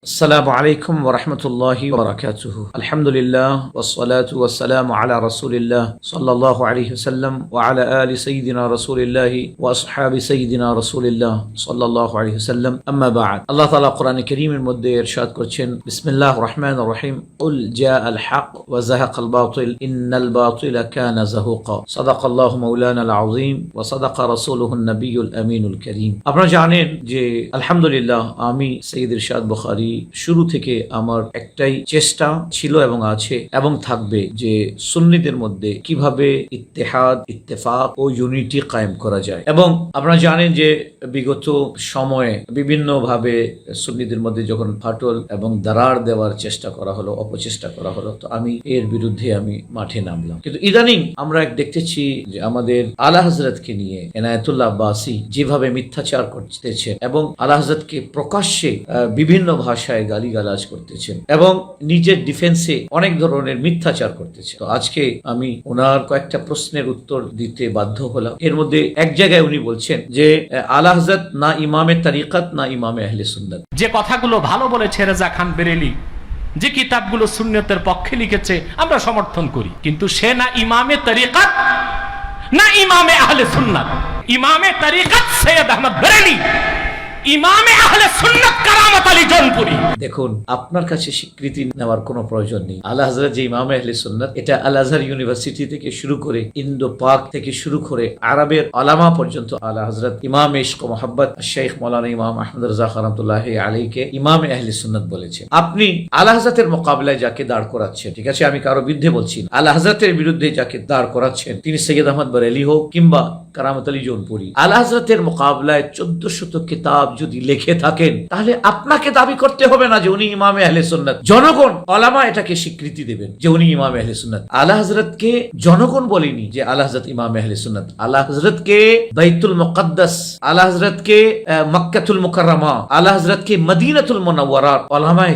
السلام عليكم ورحمة الله وبركاته. الحمد لله والصلاة والسلام على رسول الله صلى الله عليه وسلم وعلى آل سيدنا رسول الله وأصحاب سيدنا رسول الله صلى الله عليه وسلم. أما بعد الله تعالى قرآن الكريم المدى إرشاد كرتشن بسم الله الرحمن الرحيم. قل جاء الحق وزهق الباطل. إن الباطل كان زهوقا. صدق الله مولانا العظيم وصدق رسوله النبي الأمين الكريم. أبنا جعنين جي الحمد لله آمين سيد إرشاد بخاري শুরু থেকে আমার একটাই চেষ্টা ছিল এবং আছে এবং থাকবে যে সুন্নিদের মধ্যে কীভাবে ইত্তেহাদ, ইত্তেফাক ও ইউনিটি কায়েম করা যায়। এবং আপনারা জানেন যে বিগত সময়ে বিভিন্ন ভাবে সুন্নিদের মধ্যে যখন ফাটল এবং দারার দেওয়ার চেষ্টা করা হলো, অপচেষ্টা করা হলো, তো আমি এর বিরুদ্ধে আমি মাঠে নামলাম। কিন্তু ইদানিং আমরা এক দেখতেছি যে আমাদের আলা হজরতকে নিয়ে এনায়তুল্লাহ আব্বাসি যেভাবে মিথ্যাচার করতেছেন এবং আলা হজরতকে প্রকাশ্যে বিভিন্ন ভাষায় গালিগালাজ করতেছেন এবং নিজের ডিফেন্সে অনেক ধরনের মিথ্যাচার করতেছেন। তো আজকে আমি ওনার কয়েকটা প্রশ্নের উত্তর দিতে বাধ্য হলাম। এর মধ্যে এক জায়গায় উনি বলছেন যে, আলা হজরত না ইমামে তারিকাত, না ইমামে আহলে সুন্নাত। যে কথাগুলো ভালো বলেছে রেজা খান বেরেলি, যে কিতাবগুলো সুন্নতের পক্ষে লিখেছে, আমরা সমর্থন করি। কিন্তু সে না ইমামে তরিকাত, না ইমামে আহলে সুন্নাত। ইমামে তরিকাত সৈয়দ আহমদ বেরেলি। ইমামে আহলে সুন্নাত কারামত আলী জনপুরি। দেখুন, আপনার কাছে স্বীকৃতি নেওয়ার কোনো প্রয়োজন নেই। আল যে ইমাম আহলে সুন্নাত, এটা আল আজহার ইউনিভার্সিটি থেকে শুরু করে ইন্দো পাক থেকে শুরু করে আরবের আলামা পর্যন্ত আলা ইমাম ইশক মোহাম্মদ শেখ মৌলানা ইমাম আহমদ রাজা রহমতুল্লাহ আলীকে ইমাম আহলে সুন্নাত বলেছে। আপনি আলা হজরতের মোকাবিলায় যাকে দাঁড় করাচ্ছেন, ঠিক আছে, আমি কারও বিরুদ্ধে বলছি না। আলা বিরুদ্ধে যাকে দাঁড় করাচ্ছেন, তিনি সৈয়দ আহমদ বরেলি হোক কিংবা কারামত আলী জৌনপুরি আলা হজরতের মোকাবিলায় চোদ্দ শত কিতাব যদি লিখে থাকেন, তাহলে আপনাকে দাবি করতে হবে না যে উনি ইমামে আহলে জনগণ আলামা এটাকে স্বীকৃতি দেবেন যে উনি ইমামে আহলে সুন্নাত। আলা হজরতকে জনগণ বলেনি যে আলা হজরত ইমামে আহলে সুন্নাত। আলা হজরতকে বাইতুল মুকদ্দাস, আলা হজরতকে মক্কাতুল মুকাররমা, আলা হজরতকে মদিনাতুল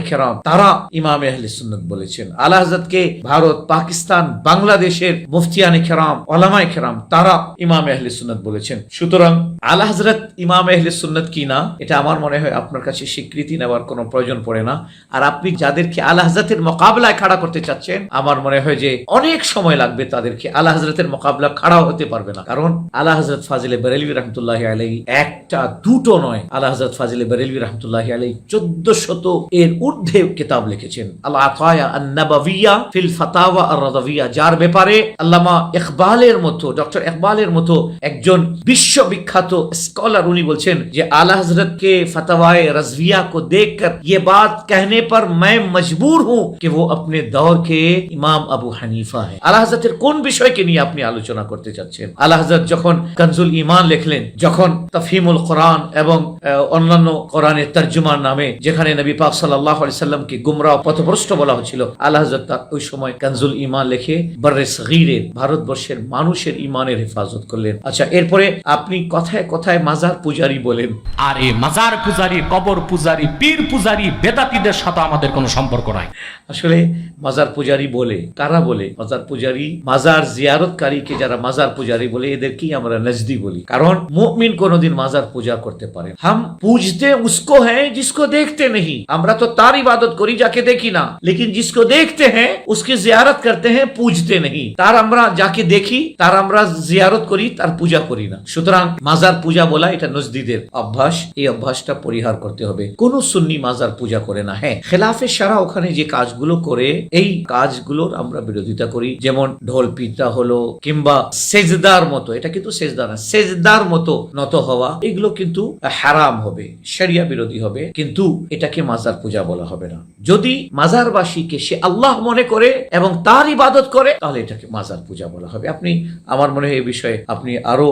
কেরাম, তারা ইমামে আহলে সুন্নাত বলেছেন। আলা হজরতকে ভারত, পাকিস্তান, বাংলাদেশের মুফতিয়ানে কেরাম, ওলামায়ে কেরাম, তারা ইমামে আহলে সুন্নাত বলেছেন। সুতরাং আলা হজরত ইমাম আহলে সুন্নাত কি না? এটা আমার মনে হয় আপনার কাছে স্বীকৃতি নেওয়ার কোনো প্রয়োজন পড়ে না। আর আপনি যাদেরকে আলা হজরতের মোকাবিলায় খাড়া করতে চাচ্ছেন, আমার মনে হয় যে অনেক সময় লাগবে তাদেরকে আলা হজরতের মোকাবিলা খাড়াও হতে পারবে না। কারণ আলা হজরত ফাজিলে বেরেলভি রহমতুল্লাহ আলাই একটা, দুটো নয়। আলা হজরত ফাজিলে বেরেলভি রহমতুল্লাহ আলাই চোদ্দ শত এর ঊর্ধ্বে কিতাব লিখেছেন। আল্লাহ আতায়া আন্নাবাবিয়া ফিল ফাতাওয়া আর রাদাবিয়া যার ব্যাপারে আল্লামা ইকবালের মতো, ডক্টর ইকবালের মতো একজন বিশ্ববিখ্যাত স্কলার উনি বলছেন যে আলা हजरत के फतवाए रजविया को देखकर ये बात कहने पर मैं मजबूर हूँ कि वो अपने दौर के ইমাম আবু হানিফা है আলা হজরতের কোন বিষয়কে নিয়ে আপনি আলোচনা করতে চাচ্ছেন আলা হজরত যখন কনজুল ইমান লিখলেন যখন তফহিমুল কোরআন এবং আহ, অন্যান্য কোরআনের তর্জুমার নামে যেখানে নবী পাক সাল্লাহ সাল্লামকে গুমরাহ পথভ্রষ্ট বলা হচ্ছিল আল্লাহ হজরত তা ওই সময় কনজুল ইমান লিখে বর্রে সগীরের ভারতবর্ষের মানুষের ইমানের হেফাজত করলেন আচ্ছা এরপরে আপনি কথায় কথায় মাজার পূজারি বলেন। আর এই মাজার পূজারি কবর পূজারি পীর পূজারি বেদাতিদের সাথে আমাদের কোনো সম্পর্ক নাই। আসলে মাজার পূজারি বলে কারা বলে? মাজার পূজারি মাজার জিয়ারতকারীকে যারা মাজার পূজারি বলে এদেরকেই আমরা নজদি বলি। কারণ মুমিন কোনোদিন মাজার পূজা করতে পারে হাম পূজতে উসকো হ্যাঁ জিসকো দেখতে নেই আমরা তো তার ইবাদত করি যাকে দেখি না। লেকিন জিসকো দেখতে হ্যাঁ উসকে জিয়ারত করতে হ্যাঁ পূজতে নেই তার আমরা যাকে দেখি তার আমরা জিয়ারত করি তার পূজা করি না। সুতরাং মাজার পূজা বলা এটা নজদিদের অভ্যাস। এই অভ্যাসটা পরিহার করতে হবে। কোন সুন্নি মাজার পূজা করে না। হ্যাঁ খেলাফে সারা ওখানে যে কাজগুলো করে, এই কাজগুলোর আমরা বিরোধিতা করি। যেমন ঢোল পিতা হলো কিংবা সেজদার মতো। এটা কিন্তু সেজদা না, সেজদার মতো নত হওয়া। এগুলো কিন্তু হারাম হবে, শরিয়া বিরোধী হবে। কিন্তু এটাকে মাজার পূজা বলা হবে না। যদি মাজারবাসীকে সে আল্লাহ মনে করে এবং তার ইবাদত করে, তাহলে এটাকে মাজার পূজা বলা হবে। আপনি, আমার মনে হয় এই বিষয়ে আপনি আরও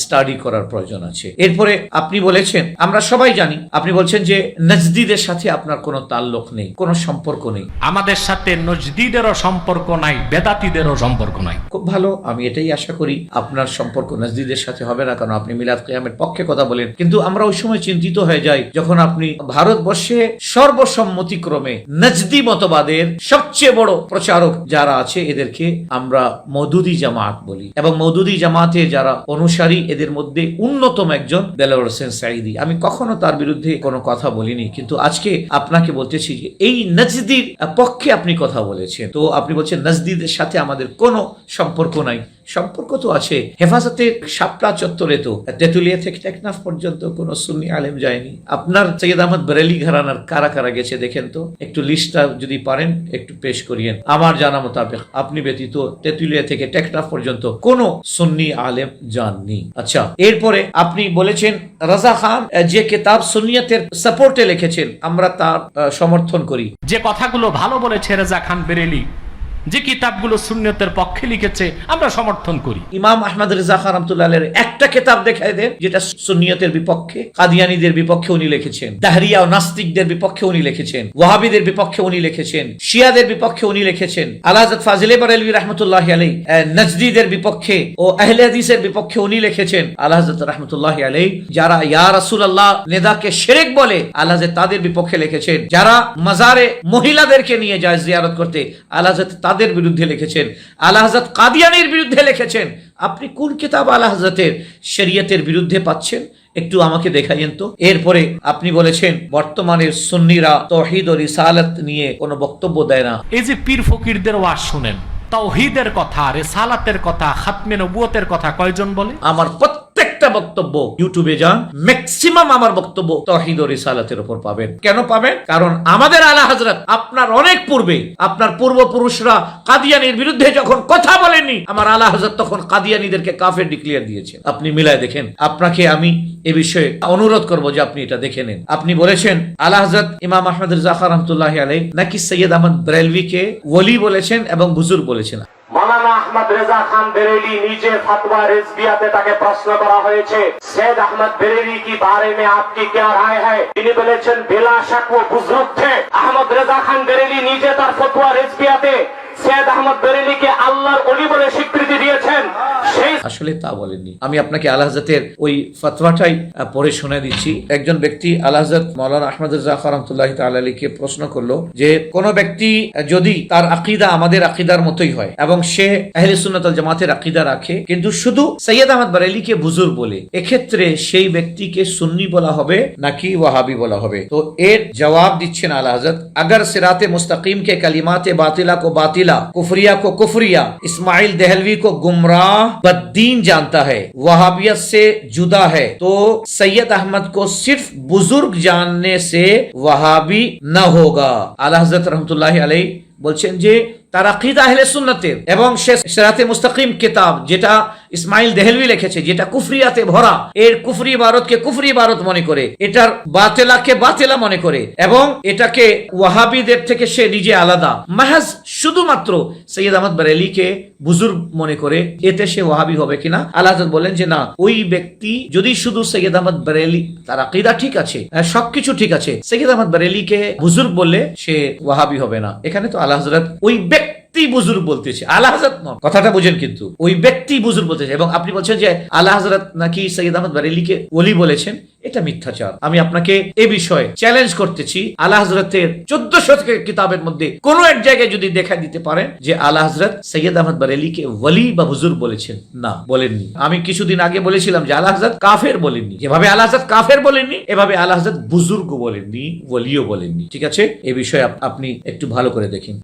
স্টাডি করার প্রয়োজন আছে। এরপরে আপনি বলেছেন আমরা সবাই জানি আপনি বলছেন যে নজদিদের সাথে আপনার কোনো তাল্লুক নেই কোনো সম্পর্ক নেই। আমাদের সাথে নজদিদেরও সম্পর্ক নাই বেদাতিদেরও সম্পর্ক নাই। খুব ভালো আমি এটাই আশা করি আপনার সম্পর্ক নজদিদের সাথে হবে না কারণ আপনি মিলাদ কিয়ামের পক্ষে কথা বলেন। কিন্তু আমরা ওই সময় চিন্তিত হয়ে যাই যখন আপনি ভারতবর্ষে সর্বসম্মতিক্রমে নজদি মতবাদের সবচেয়ে বড় প্রচারক যারা আছে এদেরকে আমরা মৌদুদি জামাত বলি। এবং মৌদুদি জামাত জামাতে যারা অনুসারী, এদের মধ্যে অন্যতম একজন দেলাওয়ার হোসেন সাইদি আমি কখনো তার বিরুদ্ধে কোনো কথা বলিনি, কিন্তু আজকে আপনাকে বলতেছি যে এই নজদির পক্ষে আপনি কথা বলেছেন। তো আপনি বলছেন, নজদিদের সাথে আমাদের কোনো সম্পর্ক নাই। সম্পর্ক তো আছে। হেফাজতের শাপলা চত্বরে তো। তেতুলিয়া থেকে টেকনাফ পর্যন্ত কোন সুন্নি আলেম যায়নি। আপনার সৈয়দ আহমদ বেরেলি ঘরানার কারা কারা গেছে দেখেন তো? একটু লিস্টটা যদি পারেন, একটু পেশ করিয়েন। আমার জানা মোতাবেক আপনি ব্যতীত তেতুলিয়া থেকে টেকনাফ পর্যন্ত কোন সুন্নি আলেম যাননি। আচ্ছা এরপরে আপনি বলেছেন, রাজা খান যে কেতাব সুন্নিয়তের সাপোর্টে লিখেছেন, আমরা তার সমর্থন করি। যে কথাগুলো ভালো বলেছে রেজা খান বেরেলি যে কিতাবগুলো সুন্নতের পক্ষে লিখেছে, আমরা সমর্থন করি। ইমাম আহমদ রেজা খান রহমতুল্লাহ একটা কিতাব দেখায় দেন, যেটা সুন্নিয়তের বিপক্ষে, কাদিয়ানীদের বিপক্ষে উনি লিখেছেন, দাহরিয়া ও নাস্তিকদের বিপক্ষে উনি লিখেছেন, ওয়াহাবিদের বিপক্ষে উনি লিখেছেন, শিয়াদের বিপক্ষে উনি লিখেছেন। আলাহাদ ফাজিলে বারেলভি রহমতুল্লাহ আলাই নজদিদের বিপক্ষে ও আহলে হাদিসের বিপক্ষে উনি লিখেছেন আল্লাহ রহমতুল্লাহ আলাই যারা ইয়া রাসুল আল্লাহ নেদাকে সেরেক বলে আল্লাহ তাদের বিপক্ষে লিখেছেন। যারা মাজারে মহিলাদেরকে নিয়ে যায় জিয়ারত করতে আল্লাহ তাদের বিরুদ্ধে লিখেছেন আল্লাহ হাজরত কাদিয়ানির বিরুদ্ধে লিখেছেন। আপনি কোন কিতাব আল্লাহ হাজরতের শরিয়তের বিরুদ্ধে পাচ্ছেন? একটু আমাকে দেখাইয়েন তো। এরপরে আপনি বলেছেন বর্তমানের সুন্নিরা তহিদ ও রিসালাত নিয়ে কোনো বক্তব্য দেয় না। এই যে পীর ফকিরদের ওয়াজ শুনেন তাওহীদের কথা রেসালাতের কথা খাতমে নবুয়তের কথা কয়জন বলে? আমার প্রত্যেকটা বক্তব্য ইউটিউবে যান ম্যাক্সিমাম আমার বক্তব্য তহিদ ও রিসালাতের উপর পাবেন। কেন পাবেন? কারণ আমাদের আলা হজরত আপনার অনেক পূর্বে, আপনার পূর্বপুরুষরা কাদিয়ানির বিরুদ্ধে যখন কথা বলেনি আমার আলা হজরত তখন কাদিয়ানিদেরকে কাফের ডিক্লিয়ার দিয়েছেন। আপনি মিলায় দেখেন, আপনাকে আমি এ বিষয়ে অনুরোধ করব যে আপনি এটা দেখে নেন। আপনি বলেছেন, আলা হজরত ইমাম আহমদ জাফর রহমতুল্লাহ আলাই নাকি সৈয়দ আহমদ ব্রেলভিকে ওলি বলেছেন এবং বুজুর বলেছেন? মৌলানা আহমদ রেজা খান বেরেলি নিজে ফতোয়া রেজবিয়াতে তাকে প্রশ্ন করা হয়েছে সৈয়দ আহমদ বেরেলি কি বারে মে আপকি কে রায় হ্যায়? তিনি বলেছেন বেলা শাক ও বুজরুগ থে আহমদ রেজা খান বেরেলি নিজে তার ফতোয়া রেজবিয়াতে সৈয়দ আহমদ বেরেলিকে আল্লাহর অলি বলে স্বীকৃতি দিয়েছেন। আসলে তা বলেননি। আমি আপনাকে ওই ফতোয়াটাই পড়ে শুনে দিচ্ছি। একজন ব্যক্তি মৌলানা আহমদ রহমতুল্লাহ তালিকে প্রশ্ন করল যে ব্যক্তি যদি তার আকিদা আমাদের আকিদার মতোই হয় এবং সে জামাতের আকিদা রাখে, কিন্তু শুধু সৈয়দ আহমদ বারেলিকে বুজুর বলে, এক্ষেত্রে সেই ব্যক্তিকে সুন্নি বলা হবে নাকি ওয়াহাবি বলা হবে? তো এর জবাব দিচ্ছেন আলহাজাত আগর সিরাতে মুস্তাকিম কে কালিমাতে বাতিলা কো বাতিল باطلا کفریہ کو کفریہ، اسماعیل دہلوی کو گمراہ بدین جانتا ہے۔ وہابیت سے جدا ہے۔ تو سید احمد کو صرف بزرگ جاننے سے وہابی نہ ہوگا۔ اعلی حضرت رحمت اللہ علیہ বলছেন যে جی، তার আকিদা আহলে সুন্নতের এবং সেরাতে মুস্তাকিম কিতাব যেটা ইসমাইল দেহলভি লিখেছে, যেটা কুফরিয়াতে ভরা। এর কুফরি ইবারতকে কুফরি ইবারত মনে করে, এটার বাতেলাকে বাতেলা মনে করে এবং এটাকে ওয়াহাবিদের থেকে সে নিজে আলাদা। মাহাজ শুধুমাত্র সৈয়দ আহমদ বারেলিকে বুজুর্গ মনে করে, এতে সে ওয়াহাবি হবে কিনা? আল্লাহ বলেন যে না, ওই ব্যক্তি যদি শুধু সৈয়দ আহমদ বারেলি, তার আকিদা ঠিক আছে সবকিছু ঠিক আছে। সৈয়দ আহমদ বারেলিকে বুজুর্গ বললে সে ওয়াহাবি হবে না। এখানে তো আল্লাহ ওই ব্যক্তি বুজুর্গ বলতেছে আল্লাহ হজরত নয়। কথাটা বুঝেন কিন্তু, ওই ব্যক্তি বুজুর্গ বলতেছে এবং আপনি বলছেন যে আল্লাহ হজরত নাকি সৈয়দ আহমদ বারেলিকে ওলি বলেছেন, এটা মিথ্যাচার। আমি আপনাকে এ বিষয়ে চ্যালেঞ্জ করতেছি আল্লাহ চোদ্দশো থেকে কিতাবের মধ্যে কোন এক জায়গায় যদি দেখা দিতে পারেন যে আল্লাহ হজরত সৈয়দ আহমদ বারেলিকে ওলি বা হুজুর বলেছেন। না, বলেননি। আমি কিছুদিন আগে বলেছিলাম যে আল্লাহ হজরত কাফের বলেননি। যেভাবে আল্লাহ হজরত কাফের বলেননি, এভাবে আল্লাহ হজরত বুজুর্গ বলেননি, ওলিও বলেননি। ঠিক আছে? এ বিষয়ে আপনি একটু ভালো করে দেখেন।